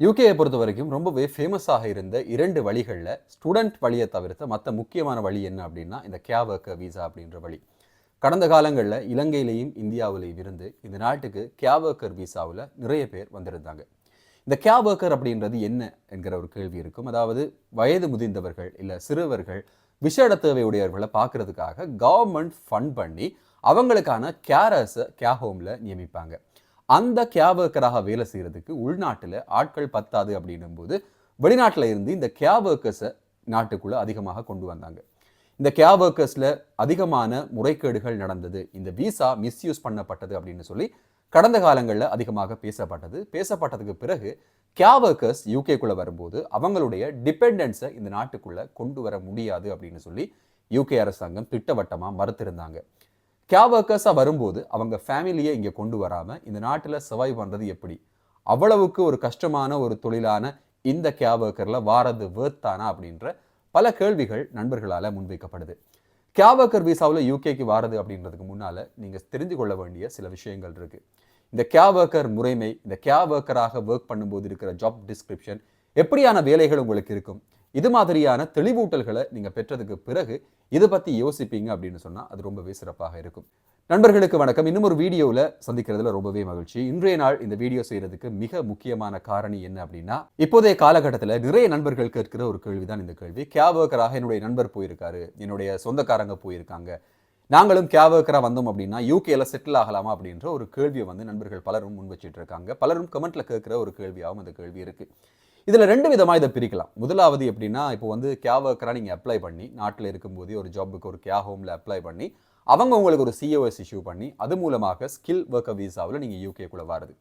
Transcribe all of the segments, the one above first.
யூகேயை பொறுத்த வரைக்கும் ரொம்பவே ஃபேமஸாக இருந்த இரண்டு வழிகளில் ஸ்டூடெண்ட் வழியை தவிர்த்த மற்ற முக்கியமான வழி என்ன அப்படின்னா இந்த கே ஒர்க்கர் விசா அப்படின்ற வழி. கடந்த காலங்களில் இலங்கையிலையும் இந்தியாவிலையும் இருந்து இந்த நாட்டுக்கு கே ஒர்க்கர் விசாவில் நிறைய பேர் வந்திருந்தாங்க. இந்த கே ஒர்க்கர் அப்படின்றது என்ன என்கிற ஒரு கேள்வி இருக்கும். அதாவது வயது முதிர்ந்தவர்கள் இல்லை சிறுவர்கள் விஷேட தேவையுடையவர்களை பார்க்கறதுக்காக கவர்மெண்ட் ஃபண்ட் பண்ணி அவங்களுக்கான கேரர்ஸை கே ஹோமில் நியமிப்பாங்க. அந்த கேபர்க்கராக வேலை செய்கிறதுக்கு உள்நாட்டில் ஆட்கள் பத்தாது அப்படின்னும் போது வெளிநாட்டில் இருந்து இந்த கே ஒர்க்கர்ஸை நாட்டுக்குள்ளே அதிகமாக கொண்டு வந்தாங்க. இந்த கே ஒர்க்கர்ஸில் அதிகமான முறைகேடுகள் நடந்தது. இந்த விசா மிஸ்யூஸ் பண்ணப்பட்டது அப்படின்னு சொல்லி கடந்த காலங்களில் அதிகமாக பேசப்பட்டது. பேசப்பட்டதுக்கு பிறகு கேபர்க்கர்ஸ் யூகேக்குள்ளே வரும்போது அவங்களுடைய டிபெண்டன்ஸை இந்த நாட்டுக்குள்ளே கொண்டு வர முடியாது அப்படின்னு சொல்லி யூகே அரசாங்கம் திட்டவட்டமாக மறுத்திருந்தாங்க. கேப் ஒர்க்கர்ஸாக வரும்போது அவங்க ஃபேமிலியை இங்கே கொண்டு வராமல் இந்த நாட்டில் சர்வைவ் பண்ணுறது எப்படி? அவ்வளவுக்கு ஒரு கஷ்டமான ஒரு தொழிலான இந்த கேப் ஒர்க்கரில் வாரது வேர்த்தானா அப்படின்ற பல கேள்விகள் நண்பர்களால் முன்வைக்கப்படுது. கே ஒர்க்கர் விசாவில் யூகேக்கு வாரது அப்படின்றதுக்கு முன்னால் நீங்கள் தெரிந்து கொள்ள வேண்டிய சில விஷயங்கள் இருக்குது இந்த கே ஒர்க்கர் முறைமை இந்த கேப் ஒர்க்கராக ஒர்க் பண்ணும்போது இருக்கிற ஜாப் டிஸ்கிரிப்ஷன் எப்படியான வேலைகள் உங்களுக்கு இருக்கும்? இது மாதிரியான தெளிவூட்டல்களை நீங்கள் பெற்றதுக்கு பிறகு இதை பற்றி யோசிப்பீங்க அப்படின்னு சொன்னால் அது ரொம்பவே சிறப்பாக இருக்கும். நண்பர்களுக்கு வணக்கம். இன்னும் ஒரு வீடியோவில் சந்திக்கிறதுல ரொம்பவே மகிழ்ச்சி. இன்றைய நாள் இந்த வீடியோ செய்கிறதுக்கு மிக முக்கியமான காரணி என்ன அப்படின்னா இப்போதைய காலகட்டத்தில் நிறைய நண்பர்கள் கேட்கிற ஒரு கேள்வி தான் இந்த கேள்வி. கேவர்க்கராக என்னுடைய நண்பர் போயிருக்காரு. என்னுடைய சொந்தக்காரங்க போயிருக்காங்க. நாங்களும் கேவர்க்கராக வந்தோம் அப்படின்னா யூகேல செட்டில் ஆகலாமா அப்படின்ற ஒரு கேள்வியை வந்து நண்பர்கள் பலரும் முன் வச்சுட்டு இருக்காங்க. பலரும் கமெண்ட்ல கேட்குற ஒரு கேள்வியாகவும் அந்த கேள்வி இருக்குது இதில் ரெண்டு விதமாக இதை பிரிக்கலாம். முதலாவது எப்படின்னா இப்போ வந்து கே ஒர்க்கராக நீங்கள் அப்ளை பண்ணி நாட்டில் இருக்கும்போதே ஒரு ஜாபுக்கு ஒரு கே ஹோமில் அப்ளை பண்ணி அவங்க உங்களுக்கு ஒரு சிஓஎஸ் இஷ்யூ பண்ணி அது மூலமாக ஸ்கில் ஒர்க்கர் விசாவில் நீங்கள் யூகேக்குள்ளே வருது.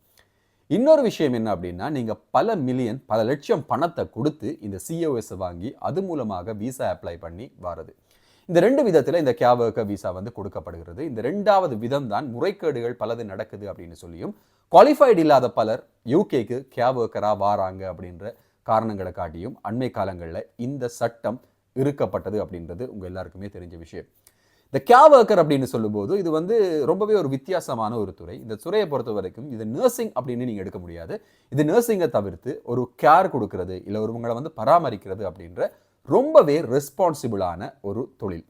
இன்னொரு விஷயம் என்ன அப்படின்னா நீங்கள் பல மில்லியன் பல லட்சம் பணத்தை கொடுத்து இந்த சிஓஎஸ் வாங்கி அது மூலமாக விசா அப்ளை பண்ணி வரது. இந்த ரெண்டு விதத்தில் இந்த கே விசா வந்து கொடுக்கப்படுகிறது. இந்த ரெண்டாவது விதம் தான் முறைகேடுகள் பலது நடக்குது அப்படின்னு சொல்லியும் குவாலிஃபைடு இல்லாத பலர் யூகேக்கு கேபர்க்கராக வாராங்க அப்படின்ற காரணங்களை காட்டியும் அண்மை காலங்களில் இந்த சட்டம் இருக்கப்பட்டது அப்படின்றது உங்கள் எல்லாருக்குமே தெரிஞ்ச விஷயம். இந்த கே ஒர்க்கர் அப்படின்னு சொல்லும்போது இது வந்து ரொம்பவே ஒரு வித்தியாசமான ஒரு துறை. இந்த துறையை பொறுத்த வரைக்கும் இது நர்சிங் அப்படின்னு நீங்கள் எடுக்க முடியாது. இது நர்சிங்கை தவிர்த்து ஒரு கேர் கொடுக்கறது இல்லை ஒருவங்களை வந்து பராமரிக்கிறது அப்படின்ற ரொம்பவே ரெஸ்பான்சிபிளான ஒரு தொழில்.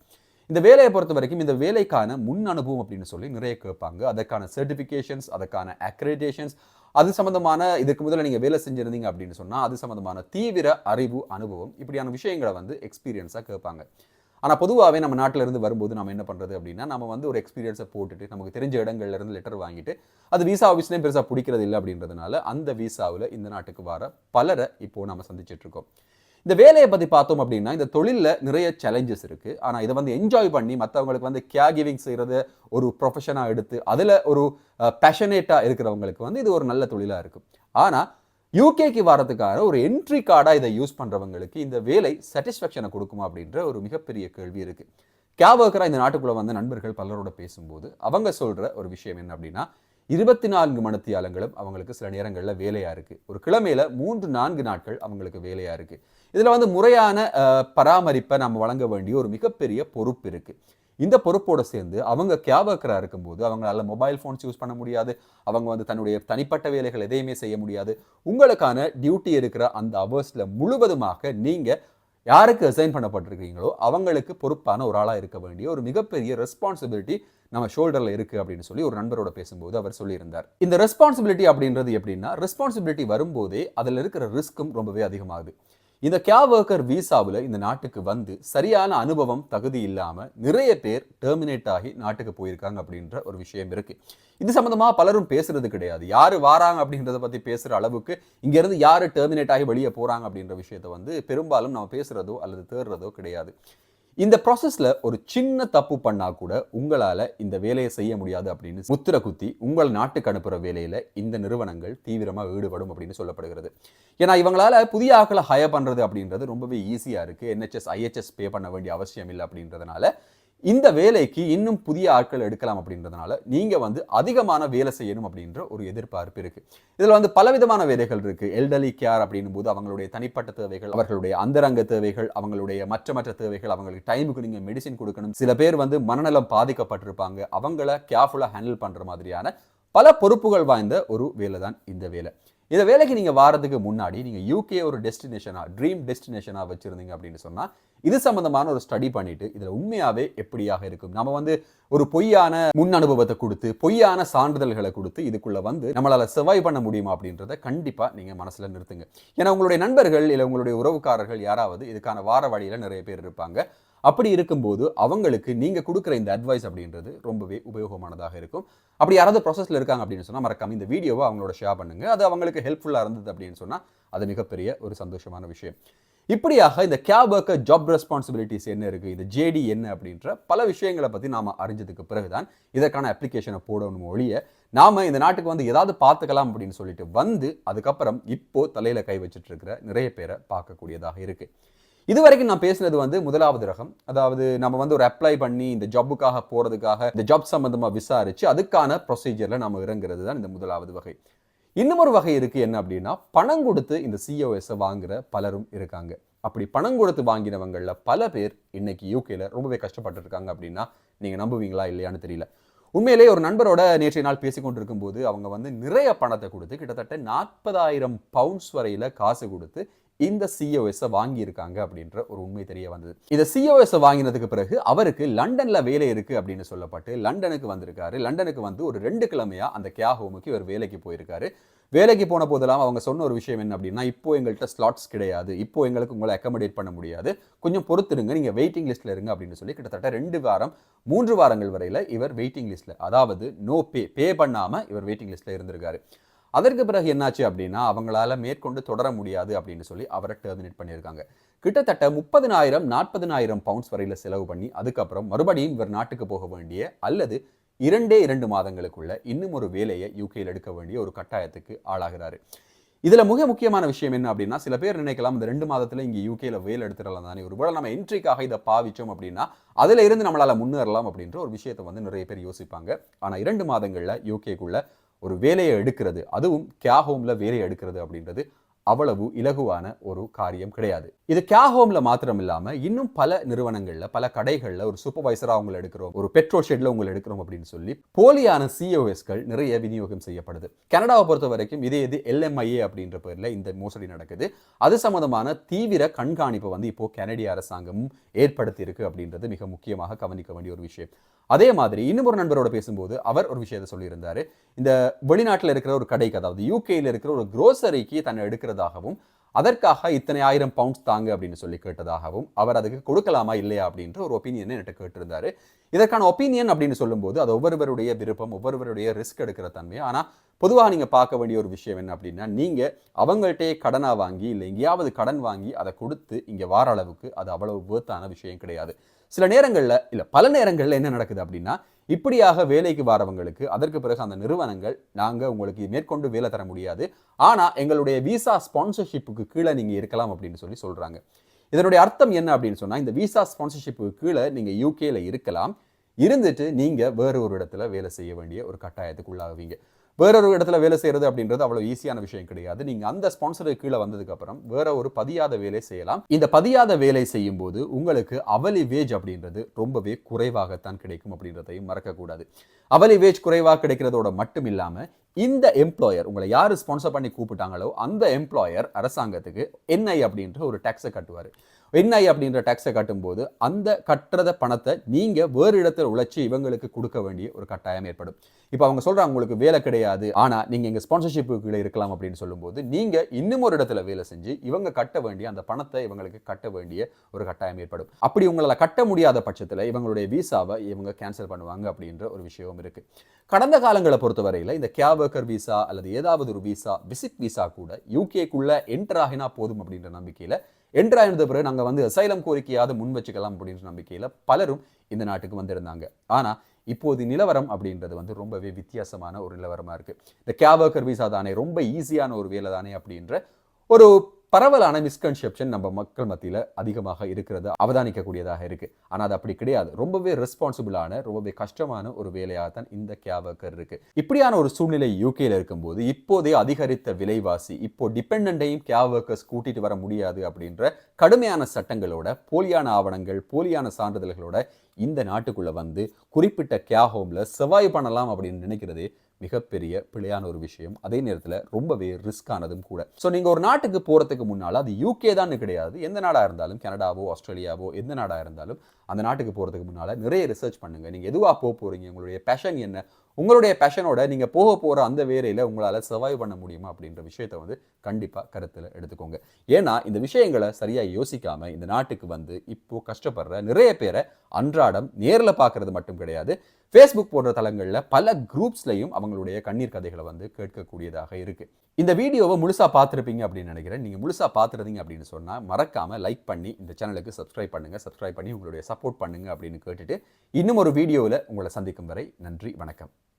இந்த வேலையை பொறுத்த வரைக்கும் இந்த வேலைக்கான முன் அனுபவம் அப்படின்னு சொல்லி நிறைய கேட்பாங்க. அதற்கான சர்டிஃபிகேஷன்ஸ் அதற்கான அக்ரிடேஷன்ஸ் அது சம்மந்தமான இதுக்கு முதல்ல நீங்கள் வேலை செஞ்சிருந்தீங்க அப்படின்னு சொன்னால் அது சம்மந்தமான தீவிர அறிவு அனுபவம் இப்படியான விஷயங்களை வந்து எக்ஸ்பீரியன்ஸாக கேட்பாங்க. ஆனால் பொதுவாகவே நம்ம நாட்டிலேருந்து வரும்போது நம்ம என்ன பண்ணுறது அப்படின்னா நம்ம வந்து ஒரு எக்ஸ்பீரியன்ஸை போட்டுட்டு நமக்கு தெரிஞ்ச இடங்கள்ல இருந்து லெட்டர் வாங்கிட்டு அது விசா ஆஃபீஸ்லேயும் பெருசாக பிடிக்கிறது இல்லை அப்படின்றதுனால அந்த விசாவில் இந்த நாட்டுக்கு வர பலரை இப்போ நம்ம சந்திச்சிட்டு இருக்கோம். இந்த வேலையை பற்றி பார்த்தோம் அப்படின்னா இந்த தொழிலில் நிறைய சேலஞ்சஸ் இருக்குது ஆனால் இதை வந்து என்ஜாய் பண்ணி மற்றவங்களுக்கு வந்து கேர் கிவிங் செய்கிறது ஒரு ப்ரொஃபஷனாக எடுத்து அதில் ஒரு பேஷனேட்டாக இருக்கிறவங்களுக்கு வந்து இது ஒரு நல்ல தொழிலாக இருக்கும் ஆனால் யூகேக்கு வரதுக்கான ஒரு என்ட்ரி கார்டாக இதை யூஸ் பண்ணுறவங்களுக்கு இந்த வேலை சாட்டிஸ்ஃபேக்ஷனை கொடுக்குமா அப்படின்ற ஒரு மிகப்பெரிய கேள்வி இருக்குது கேப் ஒர்க்கராக இந்த நாட்டுக்குள்ளே வந்து நண்பர்கள் பலரோட பேசும்போது அவங்க சொல்கிற ஒரு விஷயம் என்ன அப்படின்னா இருபத்தி நான்கு மணத்தியாலங்களும் அவங்களுக்கு சில நேரங்களில் வேலையாக இருக்குது ஒரு கிழமையில் மூன்று நான்கு நாட்கள் அவங்களுக்கு வேலையாக இருக்குது இதில் வந்து முறையான பராமரிப்பை நம்ம வழங்க வேண்டிய ஒரு மிகப்பெரிய பொறுப்பு இருக்குது இந்த பொறுப்போடு சேர்ந்து அவங்க கேபக்கராக இருக்கும்போது அவங்களால மொபைல் ஃபோன்ஸ் யூஸ் பண்ண முடியாது. அவங்க வந்து தன்னுடைய தனிப்பட்ட வேலைகள் எதையுமே செய்ய முடியாது. உங்களுக்கான டியூட்டி இருக்கிற அந்த அவர்ஸில் முழுவதுமாக நீங்கள் யாருக்கு அசைன் பண்ணப்பட்டிருக்கீங்களோ அவங்களுக்கு பொறுப்பான ஒரு ஆளாக இருக்க வேண்டிய ஒரு மிகப்பெரிய ரெஸ்பான்சிபிலிட்டி நம்ம ஷோல்டரில் இருக்குது அப்படின்னு சொல்லி ஒரு நண்பரோட பேசும்போது அவர் சொல்லியிருந்தார். இந்த ரெஸ்பான்சிபிலிட்டி அப்படின்றது எப்படின்னா ரெஸ்பான்சிபிலிட்டி வரும்போதே அதில் இருக்கிற ரிஸ்க்கும் ரொம்பவே அதிகமாகுது. இந்த கே ஒர்க்கர் விசாவில் இந்த நாட்டுக்கு வந்து சரியான அனுபவம் தகுதி இல்லாமல் நிறைய பேர் டெர்மினேட் ஆகி நாட்டுக்கு போயிருக்காங்க அப்படின்ற ஒரு விஷயம் இருக்கு. இது சம்மந்தமாக பலரும் பேசுறது கிடையாது. யார் வாராங்க அப்படின்றத பற்றி பேசுகிற அளவுக்கு இங்கேருந்து யார் டெர்மினேட் ஆகி வெளியே போகிறாங்க அப்படின்ற விஷயத்த வந்து பெரும்பாலும் நம்ம பேசுகிறதோ அல்லது தேடுறதோ கிடையாது. இந்த ப்ராசஸில் ஒரு சின்ன தப்பு பண்ணால் கூட உங்களால் இந்த வேலையை செய்ய முடியாது அப்படின்னு முத்திர குத்தி உங்கள் நாட்டுக்கு அனுப்புகிற வேலையில் இந்த நிறுவனங்கள் தீவிரமாக ஈடுபடும் அப்படின்னு சொல்லப்படுகிறது. ஏன்னா இவங்களால் புதிய ஆக்களை ஹயர் பண்ணுறது அப்படின்றது ரொம்பவே ஈஸியாக இருக்குது என்ஹெச்எஸ் ஐஹெச்எஸ் பே பண்ண வேண்டிய அவசியம் இல்லை அப்படின்றதுனால இந்த வேலைக்கு இன்னும் புதிய ஆட்கள் எடுக்கலாம் அப்படின்றதுனால நீங்கள் வந்து அதிகமான வேலை செய்யணும் அப்படின்ற ஒரு எதிர்பார்ப்பு இருக்குது இதில் வந்து பலவிதமான வேலைகள் இருக்குது எல்டலி கேர் அப்படின்னும் போது அவங்களுடைய தனிப்பட்ட தேவைகள் அவர்களுடைய அந்தரங்க தேவைகள் அவங்களுடைய மற்ற மற்ற தேவைகள் அவங்களுக்கு டைமுக்கு நீங்கள் மெடிசின் கொடுக்கணும். சில பேர் வந்து மனநலம் பாதிக்கப்பட்டிருப்பாங்க. அவங்கள கேர்ஃபுல்லாக ஹேண்டில் பண்ணுற மாதிரியான பல பொறுப்புகள் வாய்ந்த ஒரு வேலை தான் இந்த வேலை. இந்த வேலைக்கு நீங்கள் வாரதுக்கு முன்னாடி நீங்கள் யூகே ஒரு டெஸ்டினேஷனாக ட்ரீம் டெஸ்டினேஷனாக வச்சுருந்தீங்க அப்படின்னு சொன்னால் இது சம்மந்தமான ஒரு ஸ்டடி பண்ணிவிட்டு இதில் உண்மையாகவே எப்படியாக இருக்கும்? நம்ம வந்து ஒரு பொய்யான முன் அனுபவத்தை கொடுத்து பொய்யான சான்றிதழ்களை கொடுத்து இதுக்குள்ளே வந்து நம்மளால் சர்வைவ் பண்ண முடியுமா அப்படின்றத கண்டிப்பாக நீங்கள் மனசில் நிறுத்துங்க. ஏன்னா உங்களுடைய நண்பர்கள் இல்லை உங்களுடைய உறவுக்காரர்கள் யாராவது இதுக்கான வார வழியில் நிறைய பேர் இருப்பாங்க. அப்படி இருக்கும்போது அவங்களுக்கு நீங்கள் கொடுக்குற இந்த அட்வைஸ் அப்படின்றது ரொம்பவே உபயோகமானதாக இருக்கும். அப்படி யாராவது ப்ராசஸில் இருக்காங்க அப்படின்னு சொன்னால் மறக்காம இந்த வீடியோவை அவங்களோட ஷேர் பண்ணுங்கள் அது அவங்களுக்கு ஹெல்ப்ஃபுல்லாக இருந்தது அப்படின்னு சொன்னால் அது மிகப்பெரிய ஒரு சந்தோஷமான விஷயம். இப்படியாக இந்த கேப் ஒர்க்கர் ஜாப் ரெஸ்பான்சிபிலிட்டிஸ் என்ன இருக்குது இந்த ஜேடி என்ன அப்படின்ற பல விஷயங்களை பற்றி நாம் அறிஞ்சதுக்கு பிறகுதான் இதற்கான அப்ளிகேஷனை போடணும் ஒழிய நாம் இந்த நாட்டுக்கு வந்து ஏதாவது பார்த்துக்கலாம் அப்படின்னு சொல்லிட்டு வந்து அதுக்கப்புறம் இப்போது தலையில் கை வச்சுட்டு இருக்கிற நிறைய பேரை பார்க்கக்கூடியதாக இருக்குது இது வரைக்கும் நான் பேசினது வந்து முதலாவது ரகம். அதாவது நம்ம வந்து ஒரு அப்ளை பண்ணி இந்த ஜாப்புக்காக போகிறதுக்காக இந்த ஜாப் சம்மந்தமாக விசாரித்து அதுக்கான ப்ரொசீஜரில் நம்ம இறங்குறது தான் இந்த முதலாவது வகை. இன்னும் ஒரு வகை இருக்குது என்ன அப்படின்னா பணம் கொடுத்து இந்த சிஓஎஸை வாங்குற பலரும் இருக்காங்க. அப்படி பணம் கொடுத்து வாங்கினவங்களில் பல பேர் இன்னைக்கு யூகேல ரொம்பவே கஷ்டப்பட்டு இருக்காங்க அப்படின்னா நீங்கள் நம்புவீங்களா இல்லையான்னு தெரியல. உண்மையிலேயே ஒரு நண்பரோட நேற்றைய நாள் பேசிக்கொண்டு இருக்கும்போது போது அவங்க வந்து நிறைய பணத்தை கொடுத்து கிட்டத்தட்ட நாற்பதாயிரம் பவுண்ட்ஸ் வரையில காசு கொடுத்து இந்த சிஓஎஸை வாங்கியிருக்காங்க அப்படின்ற ஒரு உண்மை தெரிய வந்தது. இந்த சிஓஎஸை வாங்கினதுக்கு பிறகு அவருக்கு லண்டனில் வேலை இருக்குது அப்படின்னு சொல்லப்பட்டு லண்டனுக்கு வந்திருக்காரு. லண்டனுக்கு வந்து ஒரு ரெண்டு கிழமையா அந்த கேஹோமுக்கு ஹோமுக்கு இவர் வேலைக்கு போயிருக்காரு. வேலைக்கு போன போதெல்லாம் அவங்க சொன்ன ஒரு விஷயம் என்ன அப்படின்னா இப்போ எங்கள்கிட்ட ஸ்லாட்ஸ் கிடையாது. இப்போ எங்களுக்கு உங்களை அக்கமடேட் பண்ண முடியாது. கொஞ்சம் பொறுத்துருங்க. நீங்கள் வெயிட்டிங் லிஸ்ட்டில் இருங்க அப்படின்னு சொல்லி கிட்டத்தட்ட ரெண்டு வாரம் மூன்று வாரங்கள் வரையில் இவர் வெயிட்டிங் லிஸ்ட்டில் அதாவது நோ பே பே பண்ணாமல் இவர் வெயிட்டிங் லிஸ்ட்டில் இருந்திருக்காரு. அதற்கு பிறகு என்னாச்சு அப்படின்னா அவங்களால மேற்கொண்டு தொடர முடியாது அப்படின்னு சொல்லி அவரை டெர்மினேட் பண்ணியிருக்காங்க. கிட்டத்தட்ட முப்பதினாயிரம் நாற்பதினாயிரம் பவுண்ட்ஸ் வரையில் செலவு பண்ணி அதுக்கப்புறம் மறுபடியும் இவர் நாட்டுக்கு போக வேண்டிய அல்லது இரண்டே இரண்டு மாதங்களுக்குள்ள இன்னும் ஒரு வேலையை யூகேயில் எடுக்க வேண்டிய ஒரு கட்டாயத்துக்கு ஆளாகிறாரு. இதில் மிக முக்கியமான விஷயம் என்ன அப்படின்னா சில பேர் நினைக்கலாம் இந்த ரெண்டு மாதத்தில் இங்கே யூகேல வேலை எடுத்துடலாம் தானே. ஒருவேளை நம்ம என்ட்ரிக்காக இதை பாவிச்சோம் அப்படின்னா அதில் இருந்து நம்மளால் முன்னேறலாம் அப்படின்ற ஒரு விஷயத்தை வந்து நிறைய பேர் யோசிப்பாங்க. ஆனால் இரண்டு மாதங்களில் யூகேக்குள்ள ஒரு வேலையை எடுக்கிறது அதுவும் கியா வேலையை எடுக்கிறது அப்படின்றது அவ்வளவு இலகுவான ஒரு காரியம் கிடையாது. இது கே ஹோம்ல மாத்திரம் இல்லாம இன்னும் பல நிறுவனங்கள்ல பல கடைகள்ல ஒரு சூப்பர்வைசரா உங்களை எடுக்கிறோம் ஒரு பெட்ரோல் ஷெட்ல உங்களை எடுக்கிறோம் அப்படின்னு சொல்லி போலியான சிஓஎஸ்கள் நிறைய விநியோகம் செய்யப்படுது. கனடாவை பொறுத்த வரைக்கும் இதே இது எல்எம்ஐஏ அப்படின்ற பேர்ல இந்த மோசடி நடக்குது. அது சம்பந்தமான தீவிர கண்காணிப்பு வந்து இப்போ கனடிய அரசாங்கமும் ஏற்படுத்தி இருக்கு அப்படின்றது மிக முக்கியமாக கவனிக்க வேண்டிய ஒரு விஷயம். அதே மாதிரி இன்னும் ஒரு நண்பரோட பேசும்போது அவர் ஒரு விஷயத்தை சொல்லியிருந்தார். இந்த வெளிநாட்டில் இருக்கிற ஒரு கடைக்கு அதாவது யூகேயில் இருக்கிற ஒரு குரோசரிக்கு தன்னை எடுக்கிறதாகவும் அதற்காக இத்தனை ஆயிரம் பவுண்ட்ஸ் தாங்க அப்படின்னு சொல்லி கேட்டதாகவும் அவர் அதுக்கு கொடுக்கலாமா இல்லையா அப்படின்ற ஒரு ஒப்பீனியனை என்கிட்ட கேட்டிருந்தாரு. இதற்கான ஒப்பீனியன் அப்படின்னு சொல்லும்போது அது ஒவ்வொருவருடைய விருப்பம் ஒவ்வொருவருடைய ரிஸ்க் எடுக்கிற தன்மை. ஆனால் பொதுவாக நீங்கள் பார்க்க வேண்டிய ஒரு விஷயம் என்ன அப்படின்னா நீங்கள் அவங்கள்ட்டே கடனாக வாங்கி இல்லை எங்கேயாவது கடன் வாங்கி அதை கொடுத்து இங்கே வார அளவுக்கு அது அவ்வளவு வேர்த்தான விஷயம் கிடையாது. சில நேரங்களில் இல்லை பல நேரங்களில் என்ன நடக்குது அப்படின்னா இப்படியாக வேலைக்கு வரவங்களுக்கு அதற்கு பிறகு அந்த நிறுவனங்கள் நாங்கள் உங்களுக்கு மேற்கொண்டு வேலை தர முடியாது. ஆனால் எங்களுடைய விசா ஸ்பான்சர்ஷிப்புக்கு கீழே நீங்கள் இருக்கலாம் அப்படின்னு சொல்லி சொல்கிறாங்க இதனுடைய அர்த்தம் என்ன அப்படின்னு சொன்னால் இந்த விசா ஸ்பான்சர்ஷிப்புக்கு கீழே நீங்கள் யூகேல இருக்கலாம். இருந்துட்டு நீங்கள் வேறு ஒரு இடத்துல வேலை செய்ய வேண்டிய ஒரு கட்டாயத்துக்குள்ளாகுவீங்க வேறொரு இடத்துல வேலை செய்யறது அப்படின்றது அவ்வளவு ஈஸியான விஷயம் கிடையாது. நீங்க அந்த ஸ்பான்சருக்கு கீழே வந்ததுக்கு அப்புறம் வேற ஒரு பதியாத வேலை செய்யலாம். இந்த பதியாத வேலை செய்யும் போது உங்களுக்கு அவலி வேஜ் அப்படின்றது ரொம்பவே குறைவாகத்தான் கிடைக்கும் அப்படின்றதையும் மறக்கக்கூடாது. அவலி வேஜ் குறைவாக கிடைக்கிறதோட மட்டும் இல்லாம இந்த எம்ப்ளாயர் உங்களை யார் ஸ்பான்சர் பண்ணி கூப்பிட்டாங்களோ அந்த எம்ப்ளாயர் அரசாங்கத்துக்கு என்ஐ அப்படின்ற ஒரு டேக்ஸை கட்டுவார். என்ஐ அப்படின்ற டேக்ஸை கட்டும்போது அந்த கட்டுறத பணத்தை நீங்கள் வேறு இடத்துல உழைச்சி இவங்களுக்கு கொடுக்க வேண்டிய ஒரு கட்டாயம் ஏற்படும். இப்போ அவங்க சொல்கிறாங்க உங்களுக்கு வேலை கிடையாது. ஆனால் நீங்கள் எங்கள் ஸ்பான்சர்ஷிப்புக்குள்ளே இருக்கலாம் அப்படின்னு சொல்லும்போது நீங்கள் இன்னும் ஒரு இடத்துல வேலை செஞ்சு இவங்க கட்ட வேண்டிய அந்த பணத்தை இவங்களுக்கு கட்ட வேண்டிய ஒரு கட்டாயம் ஏற்படும். அப்படி உங்களால் கட்ட முடியாத பட்சத்தில் இவங்களுடைய விசாவை இவங்க கேன்சல் பண்ணுவாங்க அப்படின்ற ஒரு விஷயமும் இருக்குது கடந்த காலங்களை பொறுத்தவரையில் இந்த கேப் ஒர்க்கர் வீசா அல்லது ஏதாவது ஒரு வீசா விசிட் விசா கூட யூகேக்குள்ளே என்டர் ஆகினா போதும் அப்படின்ற நம்பிக்கையில் என்றாயிருந்த பிறகு நாங்கள் வந்து அசைலம் கோரிக்கையாவது முன் வச்சுக்கலாம் அப்படின்ற நம்பிக்கையில் பலரும் இந்த நாட்டுக்கு வந்திருந்தாங்க. ஆனால் இப்போது நிலவரம் அப்படின்றது வந்து ரொம்பவே வித்தியாசமான ஒரு நிலவரமாக இருக்குது இந்த கேப் ஒர்க்கர் விசா தானே ரொம்ப ஈஸியான ஒரு வேலை தானே அப்படின்ற ஒரு பரவலான மிஸ்கன்செப்ஷன் நம்ம மக்கள் மத்தியில் அதிகமாக இருக்கிறது அவதானிக்கக்கூடியதாக இருக்குது ஆனால் அது அப்படி கிடையாது. ரொம்பவே ரெஸ்பான்சிபிளான ரொம்பவே கஷ்டமான ஒரு வேலையாக தான் இந்த கேவக்கர் இருக்குது இப்படியான ஒரு சூழ்நிலை யூகேயில் இருக்கும்போது இப்போதே அதிகரித்த விலைவாசி இப்போ டிபெண்டையும் கேப் ஒர்க்கர்ஸ் கூட்டிட்டு வர முடியாது அப்படின்ற கடுமையான சட்டங்களோட போலியான ஆவணங்கள் போலியான சான்றிதழ்களோட இந்த நாட்டுக்குள்ளே வந்து குறிப்பிட்ட கே ஹோமில் செவ்வாய் பண்ணலாம் அப்படின்னு நினைக்கிறதே மிகப்பெரிய பிழையான ஒரு விஷயம். அதே நேரத்தில் ரொம்பவே ரிஸ்கானதும் கூட. ஸோ நீங்கள் ஒரு நாட்டுக்கு போகிறதுக்கு முன்னால் அது யூகே தான் கிடையாது. எந்த நாடாக இருந்தாலும் கனடாவோ ஆஸ்திரேலியாவோ எந்த நாடாக இருந்தாலும் அந்த நாட்டுக்கு போகிறதுக்கு முன்னால் நிறைய ரிசர்ச் பண்ணுங்கள் நீங்கள் எதுவாக போக போகிறீங்க உங்களுடைய பேஷன் என்ன? உங்களுடைய பேஷனோட நீங்கள் போக போகிற அந்த வேலையில் உங்களால் சர்வைவ் பண்ண முடியுமா அப்படின்ற விஷயத்தை வந்து கண்டிப்பாக கருத்தில் எடுத்துக்கோங்க. ஏன்னா இந்த விஷயங்களை சரியாக யோசிக்காமல் இந்த நாட்டுக்கு வந்து இப்போது கஷ்டப்படுற நிறைய பேரை அன்றாடம் நேரில் பார்க்குறது மட்டும் கிடையாது. ஃபேஸ்புக் போன்ற தளங்களில் பல குரூப்ஸ்லையும் அவங்களுடைய கண்ணீர் கதைகளை வந்து கேட்கக்கூடியதாக இருக்குது இந்த வீடியோவை முழுசாக பார்த்துருப்பீங்க அப்படின்னு நினைக்கிறேன். நீங்கள் முழுசாக பார்த்துருந்தீங்க அப்படின்னு சொன்னால் மறக்காமல் லைக் பண்ணி இந்த சேனலுக்கு சப்ஸ்கிரைப் பண்ணுங்கள் சப்ஸ்கிரைப் பண்ணி உங்களுடைய சப்போர்ட் பண்ணுங்க அப்படின்னு கேட்டுட்டு இன்னும் ஒரு வீடியோவில் உங்களை சந்திக்கும் வரை நன்றி வணக்கம்.